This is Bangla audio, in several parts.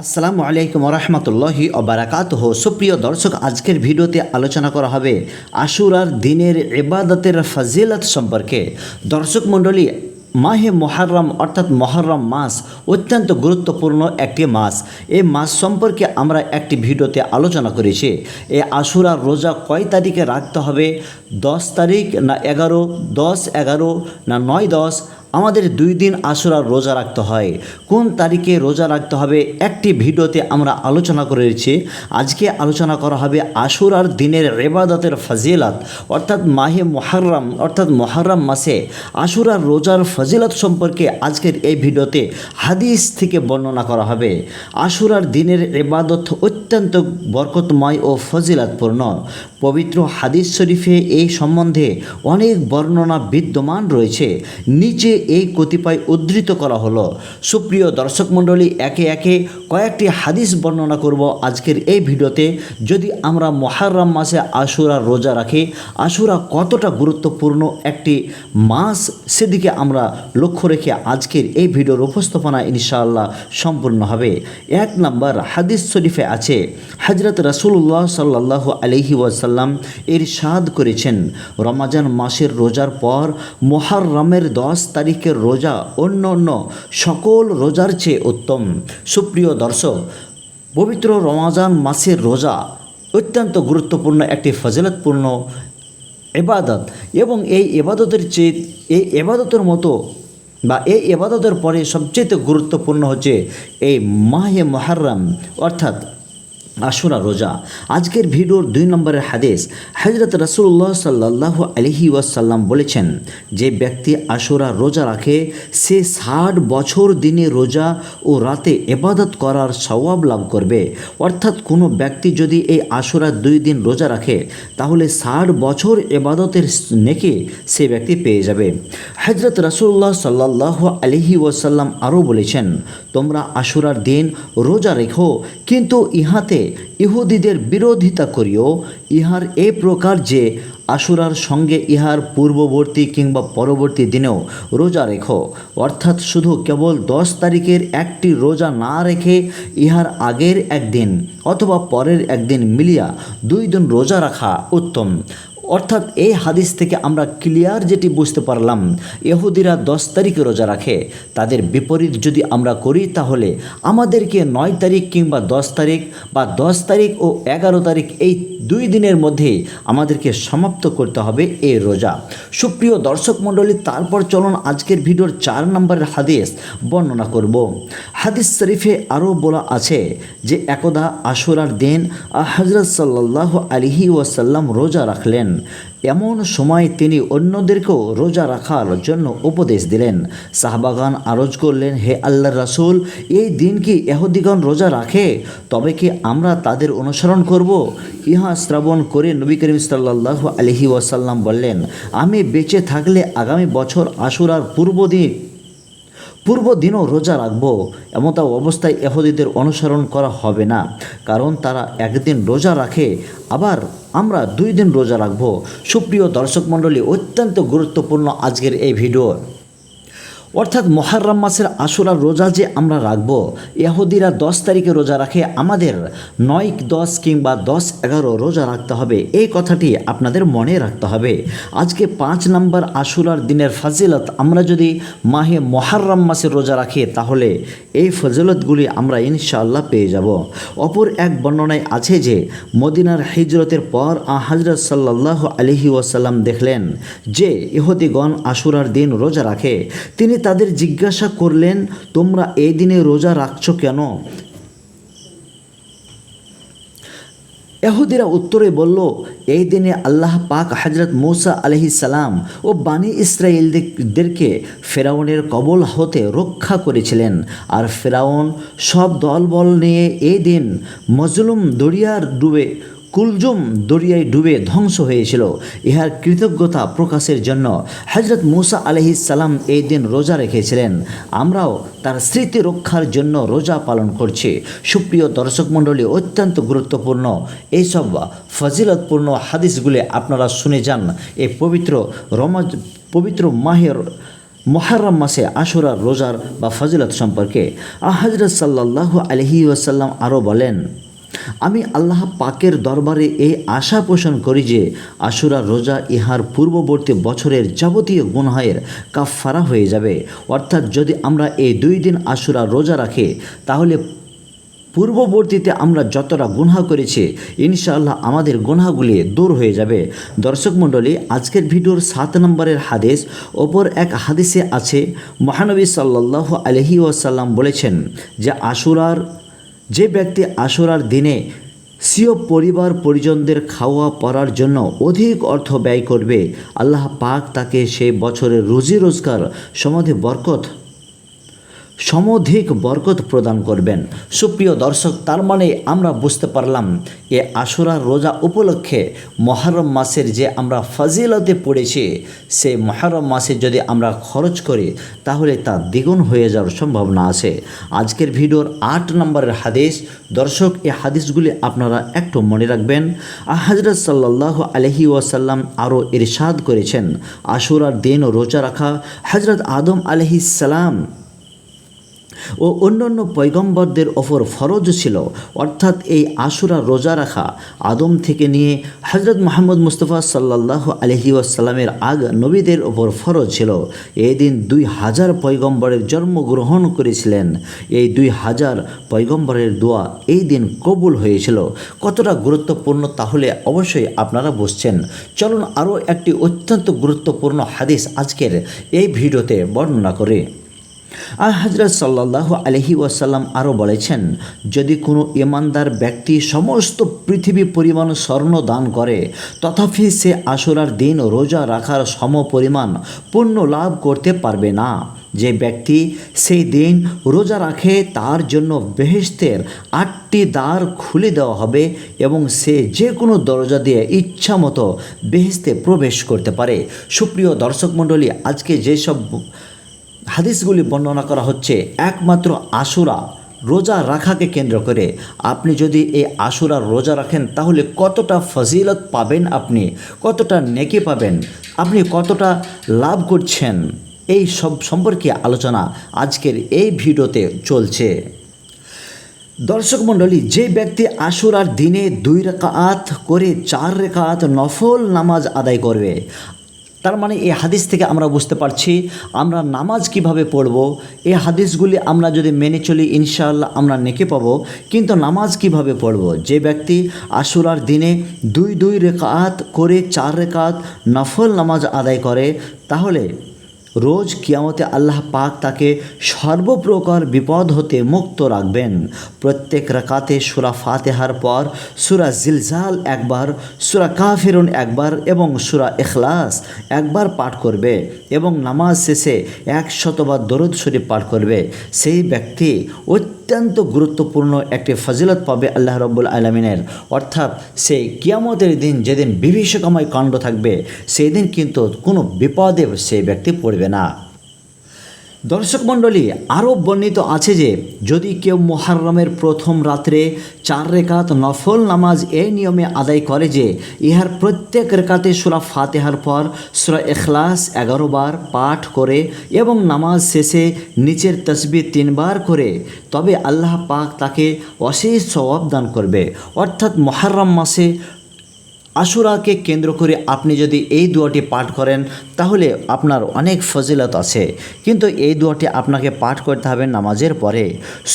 আসসালামু আলাইকুম রহমতুল্লাহি অবরাকাতহ সুপ্রিয় দর্শক, আজকের ভিডিওতে আলোচনা করা হবে আশুরার দিনের ইবাদতের ফজিলত সম্পর্কে। দর্শক মণ্ডলী, মাহে মহারম অর্থাৎ মহরম মাস অত্যন্ত গুরুত্বপূর্ণ একটি মাস। এই মাস সম্পর্কে আমরা একটি ভিডিওতে আলোচনা করেছি। এ আশুরার রোজা কয় তারিখে রাখতে হবে? দশ তারিখ না এগারো? দশ এগারো না নয় দশ? আমাদের দুই দিন আশুরার রোজা রাখতে হয়। কোন তারিখে রোজা রাখতে হবে একটি ভিডিওতে আমরা আলোচনা করেছি। আজকে আলোচনা করা হবে আশুরার দিনের রেবাদতের ফজিলত, অর্থাৎ মাহে মহারম অর্থাৎ মহারম মাসে আশুরার রোজার ফজিলত সম্পর্কে আজকের এই ভিডিওতে হাদিস থেকে বর্ণনা করা হবে। আশুরার দিনের এবাদত অত্যন্ত বরকতময় ও ফজিলতপূর্ণ। পবিত্র হাদিস শরীফে এই সম্বন্ধে অনেক বর্ণনা বিদ্যমান রয়েছে। নিচে এই কতিপয় উদ্ধৃত করা হলো। সুপ্রিয় দর্শক মণ্ডলী একে একে কয়েকটি হাদিস বর্ণনা করব আজকের এই ভিডিওতে। যদি আমরা মহারম মাসে আশুরা রোজা রাখি, আশুরা কতটা গুরুত্বপূর্ণ একটি মাস সেদিকে আমরা লক্ষ্য রেখে আজকের এই ভিডিওর উপস্থাপনা ইনশাআল্লাহ সম্পূর্ণ হবে। এক নম্বর হাদিস শরীফে আছে হজরত রাসুল্লাহ সাল্লাহ আলহি ওয়াসাল্লাম এর সাদ করেছেন, রমাজান মাসের রোজার পর মোহাররমের দশ তারিখের রোজা অন্য অন্য সকল রোজার চেয়ে উত্তম। সুপ্রিয় দর্শক, পবিত্র রমাজান মাসের রোজা অত্যন্ত গুরুত্বপূর্ণ একটি ফজিলতপূর্ণ এবাদত এবং এই এবাদতের চেয়ে, এই এবাদতের মতো বা এই এবাদতের পরে সবচেয়ে গুরুত্বপূর্ণ হচ্ছে এই মাহে মহারম অর্থাৎ আশুরা রোজা। আজকের ভিডিওর দুই নম্বরের হাদিস হজরত রসুল্লাহ সাল্লাহ আলহি ওয়াসাল্লাম বলেছেন, যে ব্যক্তি আশুরা রোজা রাখে, সে ষাট বছর দিনে রোজা ও রাতে এবাদত করার সওয়াব লাভ করবে। অর্থাৎ কোনো ব্যক্তি যদি এই আশুরা দুই দিন রোজা রাখে, তাহলে ষাট বছর এবাদতের নেকে সে ব্যক্তি পেয়ে যাবে। হজরত রসুল্লাহ সাল্লাহ আলহি ওয়াসাল্লাম আরও বলেছেন, তোমরা আশুরার দিন রোজা রেখো, কিন্তু ইহাতে ইহুদিদের বিরোধিতা করিও, ইহার এ প্রকার যে আশুরার সঙ্গে ইহার পূর্ববর্তী কিংবা পরবর্তী দিনেও রোজা রেখো, অর্থাৎ শুধু কেবল দশ তারিখের একটি রোজা না রেখে ইহার আগের একদিন অথবা পরের একদিন মিলিয়া দুই দিন রোজা রাখা উত্তম। অর্থাৎ এই হাদিস থেকে আমরা ক্লিয়ার যেটি বুঝতে পারলাম, ইহুদিরা দশ তারিখে রোজা রাখে। তাদের বিপরীত যদি আমরা করি তাহলে আমাদেরকে নয় তারিখ কিংবা দশ তারিখ বা দশ তারিখ ও এগারো তারিখ এই দুই দিনের মধ্যে আমাদেরকে সমাপ্ত করতে হবে এই রোজা। সুপ্রিয় দর্শক মণ্ডলী, তারপর চলুন আজকের ভিডিওর চার নম্বরের হাদিস বর্ণনা করব। হাদিস শরীফে আরও বলা আছে যে, একদা আশুরার দিন হজরত সাল্লাহ আলিহি ওয়াসাল্লাম রোজা রাখলেন। এমন সময় তিনি অন্যদেরকেও রোজা রাখার জন্য উপদেশ দিলেন। শাহবাগান আরজ করলেন, হে আল্লাহ রাসুল, এই দিন কি এহদিগণ রোজা রাখে? তবে কি আমরা তাদের অনুসরণ করব? ইহা শ্রবণ করে নবী করিম সাল্লাহ আলহি ওয়াসাল্লাম বললেন, আমি বেঁচে থাকলে আগামী বছর আশুরার পূর্ব দিন পূর্ব দিনও রোজা রাখব এমতা অবস্থায় এহদিদের অনুসরণ করা হবে না। কারণ তারা একদিন রোজা রাখে, আবার আমরা দুই দিন রোজা রাখব। সুপ্রিয় দর্শক মণ্ডলী, অত্যন্ত গুরুত্বপূর্ণ আজকের এই ভিডিও। অর্থাৎ মহারম মাসের আশুরার রোজা যে আমরা রাখব ইহুদিরা দশ তারিখে রোজা রাখে, আমাদের নয়, দশ কিংবা দশ, এগারো রোজা রাখতে হবে। এই কথাটি আপনাদের মনে রাখতে হবে। আজকে পাঁচ নম্বর আশুরার দিনের ফাজিলত, আমরা যদি মাহে মহারম মাসে রোজা রাখি, তাহলে এই ফজিলতগুলি আমরা ইনশাআল্লাহ পেয়ে যাব। অপর এক বর্ণনায় আছে যে, মদিনার হিজরতের পর হজরত সাল্লাহ আলহি ওয়াসাল্লাম দেখলেন যে, ইহুদিগণ আশুরার দিন রোজা রাখে। তিনি তাদের জিজ্ঞাসা করলেন, তোমরা এই দিনে রোজা রাখছো কেন? এহুদিরা উত্তরে বলল এই দিনে আল্লাহ পাক হজরত মৌসা আলহি সালাম ও বানি ইসরায়েলদেরকে ফেরাউনের কবল হতে রক্ষা করেছিলেন। আর ফেরাউন সব দলবল নিয়ে এই দিন মজলুম দরিয়ার ডুবে কুলজুম দরিয়ায় ডুবে ধ্বংস হয়েছিল। ইহার কৃতজ্ঞতা প্রকাশের জন্য হজরত মুসা আলহি সালাম এই দিন রোজা রেখেছিলেন। আমরাও তার স্মৃতি রক্ষার জন্য রোজা পালন করছি। সুপ্রিয় দর্শক মণ্ডলী, অত্যন্ত গুরুত্বপূর্ণ এইসব ফজিলতপূর্ণ হাদিসগুলি আপনারা শুনে যান। এই পবিত্র রমাজ, পবিত্র মাহের মহারম মাসে আশুরার রোজার বা ফজিলত সম্পর্কে। হজরত সাল্লাহ আলহি ওয়াসাল্লাম আরও বলেন আমি আল্লাহ পাকের দরবারে এই আশা পোষণ করি যে আশুরা রোজা ইহার পূর্ববর্তী বছরের যাবতীয় গুনহায়ের কাফারা হয়ে যাবে। অর্থাৎ যদি আমরা এই দুই দিন আশুরা রোজা রাখি, তাহলে পূর্ববর্তীতে আমরা যতটা গুনহা করেছি, ইনশাআল্লাহ আমাদের গুনহাগুলি দূর হয়ে যাবে। দর্শক মণ্ডলী, আজকের ভিডিওর সাত নম্বরের হাদিস, ওপর এক হাদিসে আছে, মহানবী সাল্লাহ আলহি ওয়াসাল্লাম বলেছেন যে আশুরার যে ব্যক্তি আসরার দিনে সিও পরিবার পরিজনদের খাওয়া পরার জন্য অধিক অর্থ ব্যয় করবে, আল্লাহ পাক তাকে সেই বছরের রুজি রোজগার সমাধি বরকত সমধিক বরকত প্রদান করবেন। সুপ্রিয় দর্শক, তার মানে আমরা বুঝতে পারলাম এ আশুরার রোজা উপলক্ষে মহরম মাসের যে আমরা ফাজিলতে পড়েছি সেই মহরম মাসে যদি আমরা খরচ করি, তাহলে তা দ্বিগুণ হয়ে যাওয়ার সম্ভাবনা আছে। আজকের ভিডিওর আট নম্বরের হাদিস, দর্শক, এ হাদিসগুলি আপনারা একটু মনে রাখবেন। হজরত সাল্লাহ আলহি ওয়াসাল্লাম আরও ইরশাদ করেছেন, আশুরার দিন রোজা রাখা। হজরত আদম আলহিস সালাম ও অন্যান্য পৈগম্বরদের ওপর ফরজ ছিল। অর্থাৎ এই আশুরা রোজা রাখা, আদম থেকে নিয়ে হজরত মোহাম্মদ মুস্তফা সাল্লাহ আলহি আসাল্লামের আগ নবীদের ওপর ফরজ ছিল। এই দিন দুই হাজার পৈগম্বরের জন্মগ্রহণ করেছিলেন। এই দুই হাজার পৈগম্বরের দোয়া এই দিন কবুল হয়েছিল। কতটা গুরুত্বপূর্ণ তাহলে অবশ্যই আপনারা বুঝছেন। চলুন আরও একটি অত্যন্ত গুরুত্বপূর্ণ হাদিস আজকের এই ভিডিওতে বর্ণনা করে। আর হজরত সাল্লাহ আলহি ওয়াসাল্লাম আরও বলেছেন, যদি কোনো ইমানদার ব্যক্তি সমস্ত পৃথিবী পরিমাণ স্বর্ণ দান করে, তথাপি সে আশুরার দিন রোজা রাখার সম পরিমাণ পুণ্য লাভ করতে পারবে না। যে ব্যক্তি সেই দিন রোজা রাখে, তার জন্য বেহেস্তের আটটি দ্বার খুলে দেওয়া হবে এবং সে যে কোনো দরজা দিয়ে ইচ্ছা মতো বেহেস্তে প্রবেশ করতে পারে। সুপ্রিয় দর্শক মণ্ডলী, আজকে যেসব হাদিসগুলি বর্ণনা করা হচ্ছে একমাত্র আশুরা রোজা রাখাকে কেন্দ্র করে। আপনি যদি এই আশুরা রোজা রাখেন, তাহলে কতটা ফজিলত পাবেন আপনি? কতটা নেকি পাবেন? আপনি কতটা লাভ করছেন? এই সব সম্পর্কে আলোচনা আজকের এই ভিডিওতে চলছে। দর্শক মণ্ডলী, যে ব্যক্তি আশুরার দিনে দুই রেখাত করে চার রেখাত নফল নামাজ আদায় করবে তার মানে এই হাদিস থেকে আমরা বুঝতে পারছি আমরা নামাজ কীভাবে পড়ব? এই হাদিসগুলি আমরা যদি মেনে চলি, ইনশাআল্লাহ আমরা নেকে পাব। কিন্তু নামাজ কীভাবে পড়ব? যে ব্যক্তি আশুরার দিনে দুই দুই রেকাত করে চার রেকাত নফল নামাজ আদায় করে, তাহলে রোজ কিয়ামতে আল্লাহ পাক তাকে সর্বপ্রকার বিপদ হতে মুক্ত রাখবেন। প্রত্যেক রাকাতে সুরা ফাতেহার পর সুরা জিলজাল একবার, সুরা কাফিরুন একবার এবং সুরা এখলাস একবার পাঠ করবে এবং নামাজ শেষে এক শতবার দরুদ শরীফ পাঠ করবে। সেই ব্যক্তি অত্যন্ত গুরুত্বপূর্ণ একটি ফজিলত পাবে আল্লাহ রব্বুল আলমিনের। অর্থাৎ সেই কিয়ামতের দিন যেদিন বিভীষিকাময় কাণ্ড থাকবে সেই দিন কিন্তু কোনো বিপদে সেই ব্যক্তি পড়বে না। দর্শক মণ্ডলী, আরও বর্ণিত আছে যে, যদি কেউ মোহাররমের প্রথম রাত্রে চার রেখাত নফল নামাজ এই নিয়মে আদায় করে যে, ইহার প্রত্যেক রেখাতে সুরা ফাতেহার পর সুরা এখলাস এগারো বার পাঠ করে এবং নামাজ শেষে নিচের তসবি তিনবার করে, তবে আল্লাহ পাক তাকে অশেষ সওয়াব দান করবে। অর্থাৎ মহারম মাসে আশুরাকে কেন্দ্র করে আপনি যদি এই দোয়াটি পাঠ করেন, তাহলে আপনার অনেক ফজিলত আছে। কিন্তু এই দোয়াটি আপনাকে পাঠ করতে হবে নামাজের পরে।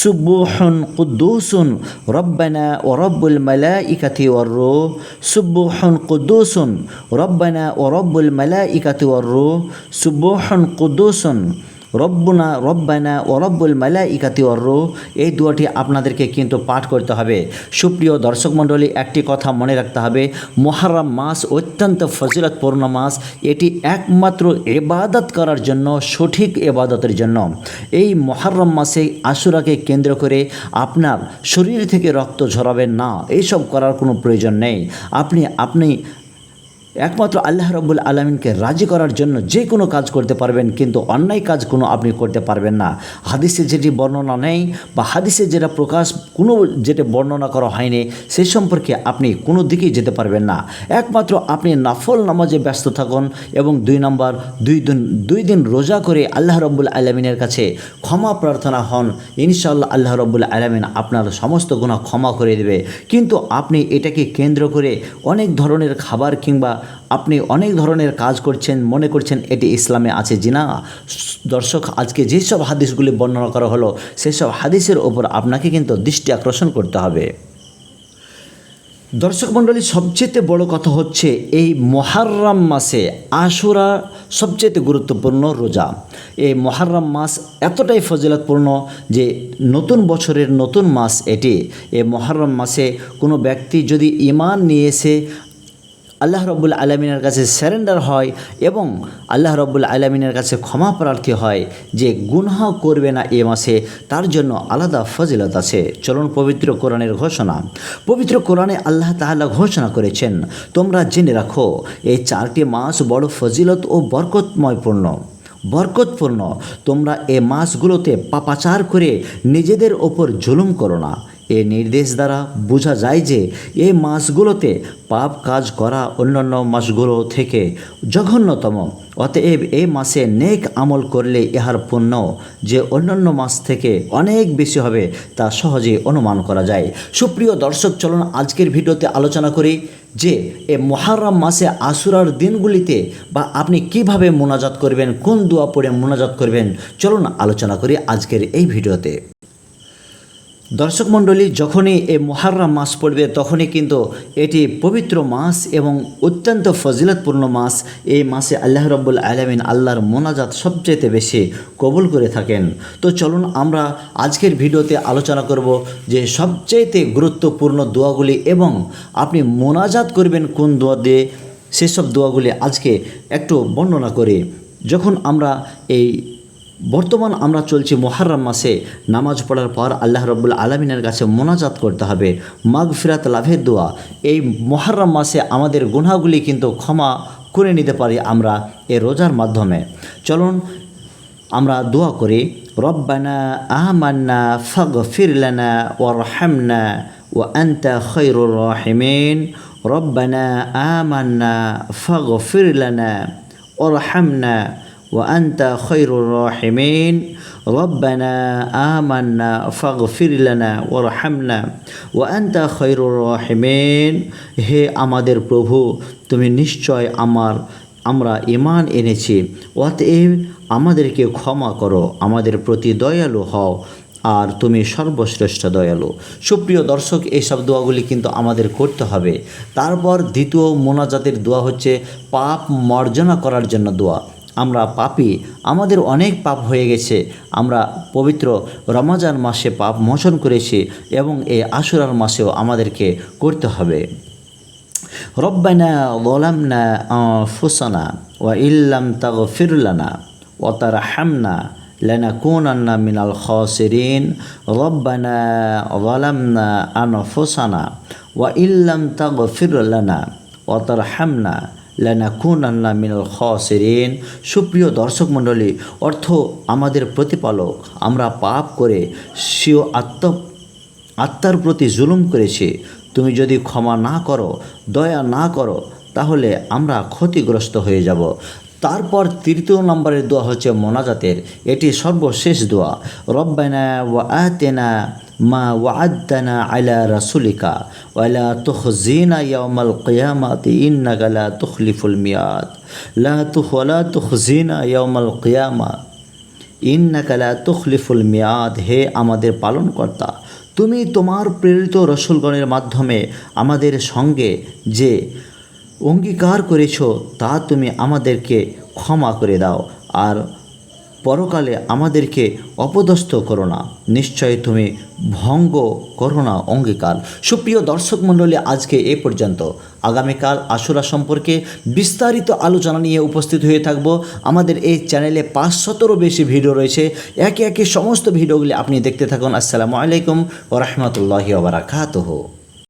সুব্বুহন কুদ্দুসুন রব্বানা ও রব্বুল মালা ইকাতি ওর রো সুব্বুহন কুদ্দুসুন রব্বানা ও রব্বুল মালা ইকাতি ওর রো সুব্বুহন কুদ্দুসুন রব্বুনা, রব্বানা ও রব্বুল মালা ইকাতি অর্র এই দুয়াটি আপনাদেরকে কিন্তু পাঠ করতে হবে। সুপ্রিয় দর্শক মণ্ডলী, একটি কথা মনে রাখতে হবে। মহারাম মাস অত্যন্ত ফজিলতপূর্ণ মাস। এটি একমাত্র এবাদত করার জন্য, সঠিক এবাদতের জন্য। এই মহারম মাসে আশুরাকে কেন্দ্র করে আপনার শরীর থেকে রক্ত ঝরাবেন না। এইসব করার কোনো প্রয়োজন নেই। আপনি আপনি একমাত্র আল্লাহ রব্বুল আলমিনকে রাজি করার জন্য যে কোনো কাজ করতে পারবেন, কিন্তু অন্যায় কাজ কোনো আপনি করতে পারবেন না। হাদিসে যেটি বর্ণনা নেই বা হাদিসে যেটা প্রকাশ, কোনো যেটা বর্ণনা করা হয়নি, সে সম্পর্কে আপনি কোনো দিকেই যেতে পারবেন না। একমাত্র আপনি নাফল নামাজে ব্যস্ত থাকুন এবং দুই নম্বর, দুই দিন দুই দিন রোজা করে আল্লাহ রব্বুল আলমিনের কাছে ক্ষমা প্রার্থনা হন। ইনশাআল্লাহ আল্লাহ রব্বুল আলমিন আপনার সমস্ত গুণা ক্ষমা করে দেবে। কিন্তু আপনি এটাকে কেন্দ্র করে অনেক ধরনের খাবার কিংবা আপনি অনেক ধরনের কাজ করছেন, মনে করছেন এটি ইসলামে আছে জি না। দর্শক, আজকে যেসব হাদিসগুলি বর্ণনা করা হলো, সেসব হাদিসের ওপর আপনাকে কিন্তু দৃষ্টি আকর্ষণ করতে হবে। দর্শক মণ্ডলী, সবচেয়ে বড় কথা হচ্ছে এই মহারম মাসে আশুরা সবচেয়ে গুরুত্বপূর্ণ রোজা। এই মহারম মাস এতটাই ফজিলতপূর্ণ যে নতুন বছরের নতুন মাস এটি। এই মহারম মাসে কোনো ব্যক্তি যদি ইমান নিয়ে এসে আল্লাহ রব্বুল আলমিনের কাছে স্যারেন্ডার হয় এবং আল্লাহ রব্বুল আলমিনের কাছে ক্ষমা প্রার্থী হয় যে গুনহা করবে না এ মাসে, তার জন্য আলাদা ফজিলত আছে। চলুন পবিত্র কোরআনের ঘোষণা। পবিত্র কোরআনে আল্লাহ তাআলা ঘোষণা করেছেন, তোমরা জেনে রাখো, এই চারটি মাস বড় ফজিলত ও বরকতময়পূর্ণ বরকতপূর্ণ, তোমরা এ মাসগুলোতে পাপাচার করে নিজেদের ওপর জুলুম করো না। এ নির্দেশ দ্বারা বোঝা যায় যে এই মাসগুলোতে পাপ কাজ করা অন্যান্য মাসগুলো থেকে জঘন্যতম। অতএব এই মাসে নেক আমল করলে ইহার পুণ্য যে অন্যান্য মাস থেকে অনেক বেশি হবে তা সহজেই অনুমান করা যায়। সুপ্রিয় দর্শক, চলুন আজকের ভিডিওতে আলোচনা করি যে এ মহারম মাসে আশুরার দিনগুলিতে বা আপনি কীভাবে মোনাজাত করবেন, কোন দোয়া পড়ে মোনাজাত করবেন। চলুন আলোচনা করি আজকের এই ভিডিওতে। দর্শক মণ্ডলী, যখনই এই মহারম মাস পড়বে, তখনই কিন্তু এটি পবিত্র মাস এবং অত্যন্ত ফজিলতপূর্ণ মাস। এই মাসে আল্লাহ রব্বুল আলমিন আল্লাহর মোনাজাত সবচেয়ে বেশি কবুল করে থাকেন। তো চলুন আমরা আজকের ভিডিওতে আলোচনা করব যে সবচেয়েতে গুরুত্বপূর্ণ দোয়াগুলি এবং আপনি মোনাজাত করবেন কোন দোয়া দিয়ে, সেসব দোয়াগুলি আজকে একটু বর্ণনা করে। যখন আমরা এই বর্তমান আমরা চলছি মোহারম মাসে। নামাজ পড়ার পর আল্লাহ রব্বুল আলমিনের কাছে মোনাজাত করতে হবে। মাগ ফিরাত লাভের দোয়া। এই মোহারম মাসে আমাদের গুনাহগুলি কিন্তু ক্ষমা করে নিতে পারি আমরা এ রোজার মাধ্যমে। চলুন আমরা দোয়া করি, রব্বানা আহমান্না ফগ ফিরলানা ওরহামনা ও আন্তা খৈরুর রহিমিন। রব্বানা আহমান্না ফগ ফিরলানা ওরহামনা وأنت خير الراحمين ربنا آمنا فاغفر لنا وارحمنا وأنت خير الراحمين হে আমাদের প্রভু তুমি নিশ্চয় আমার আমরা ইমান এনেছি অতএব আমাদেরকে ক্ষমা করো আমাদের প্রতি দয়ালু হও আর তুমি সর্বশ্রেষ্ঠ দয়ালু সুপ্রিয় দর্শক এইসব দোয়াগুলি কিন্তু আমাদের করতে হবে তারপর দ্বিতীয় মোনাজাতের দোয়া হচ্ছে পাপ মার্জনা করার জন্য দোয়া আমরা পাপি আমাদের অনেক পাপ হয়ে গেছে আমরা পবিত্র রমাজান মাসে পাপ মোচন করেছি এবং এই আশুরার মাসেও আমাদেরকে করতে হবে রব্বানা ظلمنا أنفسنا وإن لم تغفر لنا وترحمنا لنكونن من الخاسرين ربنا ظلمنا أنفسنا وإن لم تغفر لنا وترحمنا লানাকুনান্না মিনাল খসেরিন। সুপ্রিয় দর্শক মণ্ডলী, অর্থ আমাদের প্রতিপালক, আমরা পাপ করে স্বীয় আত্ম, আত্মার প্রতি জুলুম করেছি। তুমি যদি ক্ষমা না করো, দয়া না করো, তাহলে আমরা ক্ষতিগ্রস্ত হয়ে যাব। তারপর তৃতীয় নম্বরের দোয়া হচ্ছে মোনাজাতের। এটি সর্বশেষ দোয়া। রব্বানা ওয়া আতেনা মা ওয়াদ্দানা আলা রাসুলিকা ওয়ালা তুখজিনা ইয়াউমাল কিয়ামাতি ইন্নাকা লা তুখলিফুল মিয়াদ। লা তুখ ওয়ালা তুখজিনা ইয়াউমাল কিয়ামা। ইন্নাকা লা তুখলিফুল মিয়াদ। হে আমাদের পালনকর্তা, তুমি তোমার প্রেরিত রসুলগণের মাধ্যমে আমাদের সঙ্গে যে অঙ্গীকার করেছ, তা তুমি আমাদেরকে ক্ষমা করে দাও। আর পরকালে আমাদেরকে অপদস্থ করো না। নিশ্চয় তুমি ভঙ্গ করো না অঙ্গীকার। সুপ্রিয় দর্শক মণ্ডলী, আজকে এ পর্যন্ত। আগামীকাল আশুরা সম্পর্কে বিস্তারিত আলোচনা নিয়ে উপস্থিত হয়ে থাকব। আমাদের এই চ্যানেলে পাঁচশতেরও বেশি ভিডিও রয়েছে। একে একে সমস্ত ভিডিওগুলি আপনি দেখতে থাকুন। আসসালামু আলাইকুম ও রহমতুল্লাহি ওবরাকাতহ